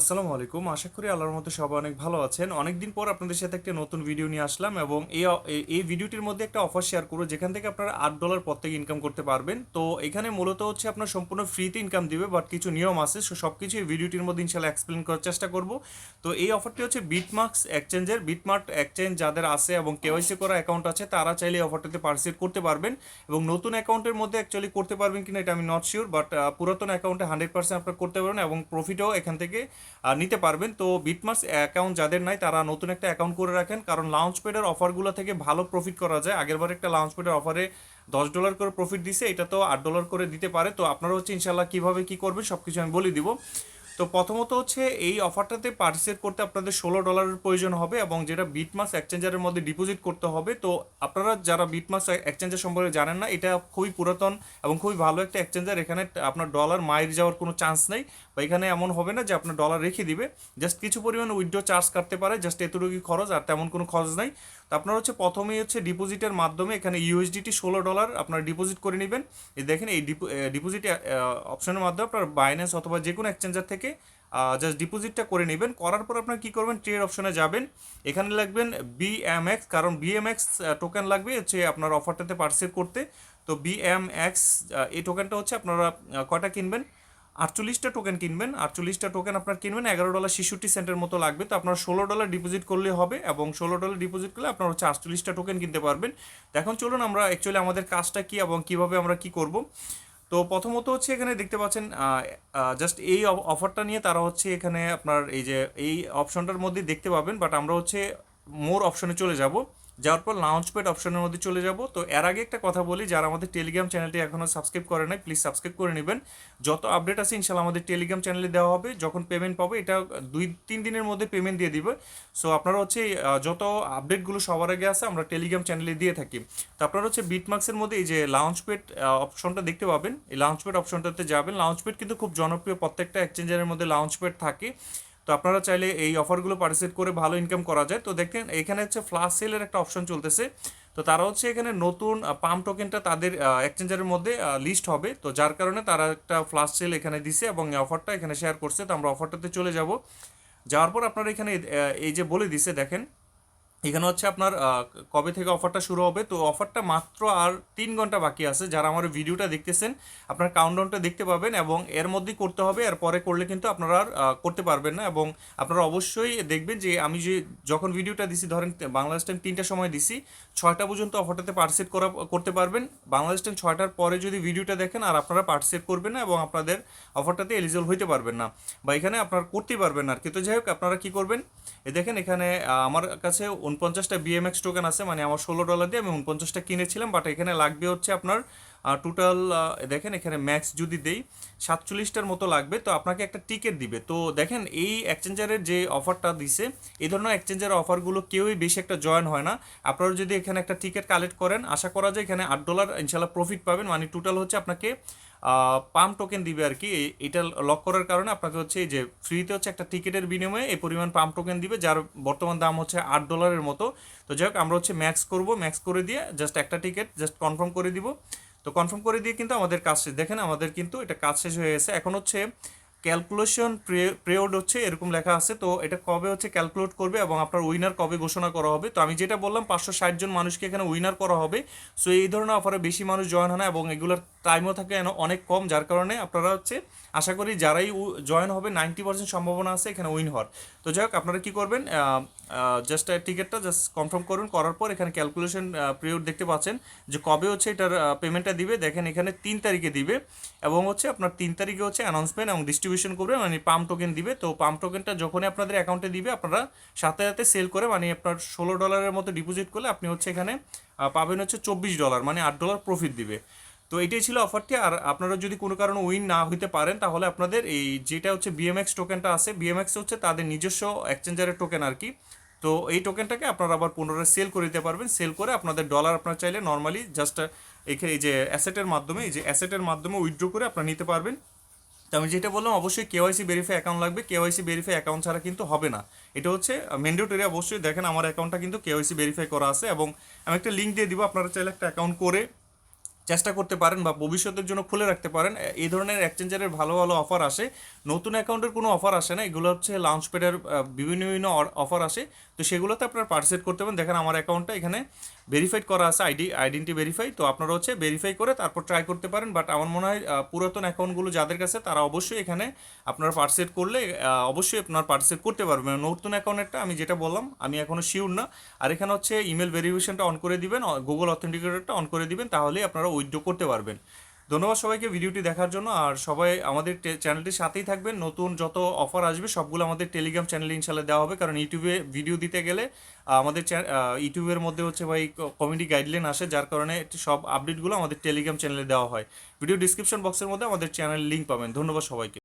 আসসালামু আলাইকুম। আশা করি আল্লাহর মতো সবাই অনেক ভালো আছেন। অনেকদিন পর আপনাদের সাথে একটা নতুন ভিডিও নিয়ে আসলাম এবং এই এই- ভিডিওটির মধ্যে একটা অফার শেয়ার করব, যেখান থেকে আপনারা আট ডলার প্রত্যেক ইনকাম করতে পারবেন। তো এখানে মূলত হচ্ছে আপনার সম্পূর্ণ ফ্রিতে ইনকাম দিবে বাট কিছু নিয়ম আছে, সো সব কিছু এই ভিডিওটির মধ্যে ইনশাল্লাহ এক্সপ্লেন করার চেষ্টা করব। তো এই অফারটি হচ্ছে বিটমার্কস এক্সচেঞ্জের বিটমার্ট এক্সচেঞ্জ যাদের আছে এবং কেওয়াইসি করা অ্যাকাউন্ট আছে, তারা চাইলে এই অফারটিতে পার্টিসিপেট করতে পারবেন এবং নতুন অ্যাকাউন্টের মধ্যে অ্যাকচুয়ালি করতে পারবেন কিনা এটা আমি নট শিওর বাট পুরাতন অ্যাকাউন্টে হান্ড্রেড পার্সেন্ট আপনারা করতে পারবেন এবং প্রফিটও এখান থেকে নিতে পারবেন। তো বিটমার্স অ্যাকাউন্ট যাদের নাই, তারা নতুন একটা অ্যাকাউন্ট করে রাখেন। কারণ লাউঞ্চ পেডের অফারগুলো থেকে ভালো প্রফিট করা যায়। আগেরবার একটা লাউঞ্চ পেডের অফারে দশ ডলার করে প্রফিট দিছে, এটা তো আট ডলার করে দিতে পারে। তো আপনারা হচ্ছে ইনশাল্লাহ কীভাবে কী করবেন সব কিছু আমি বলে দিব। তো প্রথমত হচ্ছে এই অফারটাতে পার্টিসিপেট করতে আপনাদের ষোলো ডলারের প্রয়োজন হবে এবং যেটা বিটমাস এক্সচেঞ্জারের মধ্যে ডিপোজিট করতে হবে। তো আপনারা যারা বিটমাস এক্সচেঞ্জার সম্পর্কে জানেন না, এটা খুবই পুরাতন এবং খুবই ভালো একটা এক্সচেঞ্জার এখানে আপনার ডলার মাইর যাওয়ার কোনো চান্স নেই। বা এখানে এমন হবে না যে আপনার ডলার রেখে দিবে জাস্ট কিছু পরিমাণ উইথড্র চার্জ কাটতে পারে জাস্ট এতটুকুই খরচ আর তেমন কোনো খরচ নাই। তো আপনার হচ্ছে প্রথমেই হচ্ছে ডিপোজিটের মাধ্যমে এখানে ইউএসডিটি ষোলো ডলার আপনারা ডিপোজিট করে নেবেন। দেখেন এই ডিপোজিট অপশনের মাধ্যমে আপনার বাইন্যান্স অথবা যে কোনো এক্সচেঞ্জার থেকে জাস্ট ডিপোজিটটা করে নেবেন। করার পর আপনার কী করবেন? ট্রেড অপশনে যাবেন। এখানে লাগবেন বিএমএক্স কারণ বিএমএক্স টোকেন লাগবে হচ্ছে আপনার অফারটাতে পার্টিসিপেট করতে। তো বিএমএক্স এই টোকেনটা হচ্ছে আপনারা কটা কিনবেন? আটচল্লিশটা টোকেন কিনবেন। আটচল্লিশটা টোকেন আপনার কিনবেন, এগারো ডলার ছেষট্টি সেন্টের মতো লাগবে। তো আপনার ষোলো ডলার ডিপোজিট করলে হবে এবং ষোলো ডলার ডিপোজিট করলে আপনার হচ্ছে আটচল্লিশটা টোকেন কিনতে পারবেন। তো এখন চলুন আমরা অ্যাকচুয়ালি আমাদের কাজটা কি এবং কীভাবে আমরা কি করব। তো প্রথমত হচ্ছে এখানে দেখতে পাচ্ছেন জাস্ট এই অফারটা নিয়ে তারা হচ্ছে এখানে আপনার এই যে, এই অপশনটার মধ্যে দেখতে পাবেন বাট আমরা হচ্ছে মোর অপশনে চলে যাব। যাওয়ার পর লাউঞ্চ পেড অপশনের মধ্যে চলে যাব। তো এর আগে একটা কথা বলি, যারা আমাদের টেলিগ্রাম চ্যানেলটি এখনও সাবস্ক্রাইব করে নাই প্লিজ সাবস্ক্রাইব করে নেবেন। যত আপডেট আছে ইনশাল্লাহ আমাদের টেলিগ্রাম চ্যানেলে দেওয়া হবে। যখন পেমেন্ট পাবে, এটা দুই, তিন দিনের মধ্যে পেমেন্ট দিয়ে দিবে। সো আপনারা হচ্ছে যত আপডেটগুলো সবার আগে আছে, আমরা টেলিগ্রাম চ্যানেলে দিয়ে থাকি। তো আপনারা হচ্ছে বিটমার্কসের মধ্যে এই যে লাউঞ্চ পেড অপশনটা দেখতে পাবেন। এই লাউঞ্চ পেড অপশনটাতে যাবেন। লাউঞ্চ পেড কিন্তু খুব জনপ্রিয় প্রত্যেকটা এক্সচেঞ্জারের মধ্যে লাউঞ্চ পেড থাকে। তো আপনারা চাইলে এই অফারগুলো পার্টিসিপেট করে ভালো ইনকাম করা যায়। তো দেখেন এখানে হচ্ছে ফ্লাশ সেলের একটা অপশন চলতেছে। তো তারা হচ্ছে এখানে নতুন পাম টোকেনটা তাদের এক্সচেঞ্জারের মধ্যে লিস্ট হবে। তো যার কারণে তারা একটা ফ্লাশ সেল এখানে দিছে এবং অফারটা এখানে শেয়ার করছে। তো আমরা অফারটাতে চলে যাব। যাওয়ার পর আপনারা এখানে এই যে বলে দিছে, দেখেন এখানে হচ্ছে আপনার কবে থেকে অফারটা শুরু হবে? তো অফারটা মাত্র আর তিন ঘণ্টা বাকি আছে। যারা আমার ভিডিওটা দেখতেছেন, আপনার কাউন্টডাউনটা দেখতে পাবেন এবং এর মধ্যেই করতে হবে। আর পরে করলে কিন্তু আপনারা আর করতে পারবেন না এবং আপনারা অবশ্যই দেখবেন যে আমি যে যখন ভিডিওটা দিছি, ধরেন বাংলাদেশ টাইম তিনটার সময় দিছি, ছয়টা পর্যন্ত অফারটাতে পার্টিসিপেট করা, করতে পারবেন। বাংলাদেশ টাইম ছয়টার পরে যদি ভিডিওটা দেখেন, আর আপনারা পার্টিসিপেট করবেন না এবং আপনাদের অফারটাতে এলিজিবল হইতে পারবেন না বা এখানে আপনারা করতেই পারবেন না আর কিন্তু যাই হোক, আপনারা কী করবেন? এ দেখেন এখানে আমার কাছে উনপঞ্চাশটা বিএমএক্স টোকেন আছে মানে আমার ষোলো ডলার দিয়ে আমি উনপঞ্চাশটা কিনেছিলাম বাট এখানে লাগবে হচ্ছে আপনার টোটাল দেখেন এখানে ম্যাক্স যদি দেই, সাতচল্লিশটার মতো লাগবে, তো আপনাকে একটা টিকিট দিবে। তো দেখেন, এই এক্সচেঞ্জারের যে অফারটা দিছে এই ধরনের এক্সচেঞ্জারের অফারগুলো কেউই বেশি একটা জয়েন হয় না। আপনারা যদি এখানে একটা টিকিট কালেক্ট করেন, আশা করা যায় এখানে আট ডলার ইনশাল্লাহ প্রফিট পাবেন। মানে টোটাল হচ্ছে আপনাকে পাম টোকেন দিবে আর কি। এটা লক করার কারণে আপনাকে হচ্ছে এই যে ফ্রিতে হচ্ছে একটা টিকিটের বিনিময়ে এই পরিমাণ পাম টোকেন দিবে, যার বর্তমান দাম হচ্ছে আট ডলারের মতো। তো যাই হোক, আমরা হচ্ছে ম্যাক্স করব। ম্যাক্স করে দিয়ে জাস্ট একটা টিকিট জাস্ট কনফার্ম করে দিব। তো কনফার্ম করে দিয়ে কিন্তু আমাদের কাজ শেষ। দেখেন আমাদের কিন্তু এটা কাজ শেষ হয়ে গেছে। এখন হচ্ছে ক্যালকুলেশন প্রেওড হচ্ছে, এরকম লেখা আছে। তো এটা কবে হচ্ছে ক্যালকুলেট করবে এবং আপনার উইনার কবে ঘোষণা করা হবে? তো আমি যেটা বললাম, পাঁচশো ষাট জন মানুষকে এখানে উইনার করা হবে। সো এই ধরনের অফারে বেশি মানুষ জয়েন হয় না এবং এগুলোর টাইমও থাকে অনেক কম, যার কারণে আপনারা হচ্ছে, আশা করি যারাই জয়েন হবে নাইনটি পার্সেন্ট সম্ভাবনা আছে এখানে উইন হওয়ার। তো যাই হোক, আপনারা কী করবেন জাস্ট টিকিটটা জাস্ট কনফার্ম করুন, করার পর এখানে ক্যালকুলেশন পিরিয়ড দেখতে পাচ্ছেন যে কবে হচ্ছে এটার পেমেন্টটা দিবে। দেখেন এখানে তিন তারিখে দিবে এবং হচ্ছে আপনার তিন তারিখে হচ্ছে অ্যানাউন্সমেন্ট এবং ডিস্ট্রিবিউশন করবে মানে পাম টোকেন দিবে। তো পাম টোকেনটা যখনই আপনাদের অ্যাকাউন্টে দিবে, আপনারা সাথে সাথে সেল করে মানে আপনার ষোলো ডলারের মতো ডিপোজিট করলে আপনি হচ্ছে এখানে পাবেন হচ্ছে চব্বিশ ডলার মানে আট ডলার প্রফিট দিবে। তো এটাই ছিল অফারটি আর আপনারা যদি কোনো কারণে উইন না হইতে পারেন, তাহলে আপনাদের এই যেটা হচ্ছে বিএমএক্স টোকেনটা আছে বিএমএক্স হচ্ছে তাদের নিজস্ব এক্সচেঞ্জারের টোকেন আর কি। তো এই টোকেনটাকে আপনারা আবার পুনরায় সেল করে দিতে পারবেন। সেল করে আপনাদের ডলার আপনারা চাইলে নর্মালি জাস্ট এখানে এই যে অ্যাসেটের মাধ্যমে, এই যে অ্যাসেটের মাধ্যমে উইথড্র করে আপনারা নিতে পারবেন। তো আমি যেটা বললাম, অবশ্যই কেওয়াইসি ভেরিফাই অ্যাকাউন্ট লাগবে। কেওয়াইসি ভেরিফাই অ্যাকাউন্ট ছাড়া কিন্তু হবে না। এটা হচ্ছে ম্যান্ডেটরি অবশ্যই। দেখেন আমার অ্যাকাউন্টটা কিন্তু কেওয়াইসি ভেরিফাই করা আছে এবং আমি একটা লিঙ্ক দিয়ে দিব। আপনারা চাইলে একটা অ্যাকাউন্ট করে চেষ্টা করতে পারেন বা ভবিষ্যতের জন্য খুলে রাখতে পারেন। এই ধরনের এক্সচেঞ্জারের ভালো ভালো অফার আসে। নতুন অ্যাকাউন্টের কোনো অফার আসে না। এগুলো হচ্ছে লাঞ্চ প্যাডের বিভিন্ন বিভিন্ন অফার আসে। তো সেগুলোতে আপনারা পার্টিসিপেট করতে পারেন। দেখেন আমার অ্যাকাউন্টটা এখানে ভেরিফাইড করা আছে আইডি আইডেন্টি ভেরিফাই তো আপনারা হচ্ছে ভেরিফাই করে তারপর ট্রাই করতে পারেন বাট আমার মনে হয় পুরাতন অ্যাকাউন্টগুলো যাদের কাছে, তারা অবশ্যই এখানে আপনারা পার্সেট করলে অবশ্যই আপনার পার্সেট করতে পারবেন। নতুন অ্যাকাউন্টেরটা আমি যেটা বললাম, আমি এখনও শিওর না। আর এখানে হচ্ছে ইমেল ভেরিফিকেশনটা অন করে দিবেন গুগল অথেন্টিকেটরটা অন করে দিবেন, তাহলেই আপনারা উইথড্র করতে পারবেন। ধন্যবাদ সবাইকে ভিডিওটি দেখার জন্য। আর সবাই আমাদের চ্যানেলটির সাথেই থাকবেন। নতুন যত অফার আসবে, সবগুলো আমাদের টেলিগ্রাম চ্যানেলে ইনশাল্লাহ দেওয়া হবে। কারণ ইউটিউবে ভিডিও দিতে গেলে আমাদের ইউটিউবের মধ্যে হচ্ছে ভাই কমেডি গাইডলাইন আসে, যার কারণে সব আপডেটগুলো আমাদের টেলিগ্রাম চ্যানেলে দেওয়া হয়। ভিডিও ডিসক্রিপশন বক্সের মধ্যে আমাদের চ্যানেল লিঙ্ক পাবেন। ধন্যবাদ সবাইকে।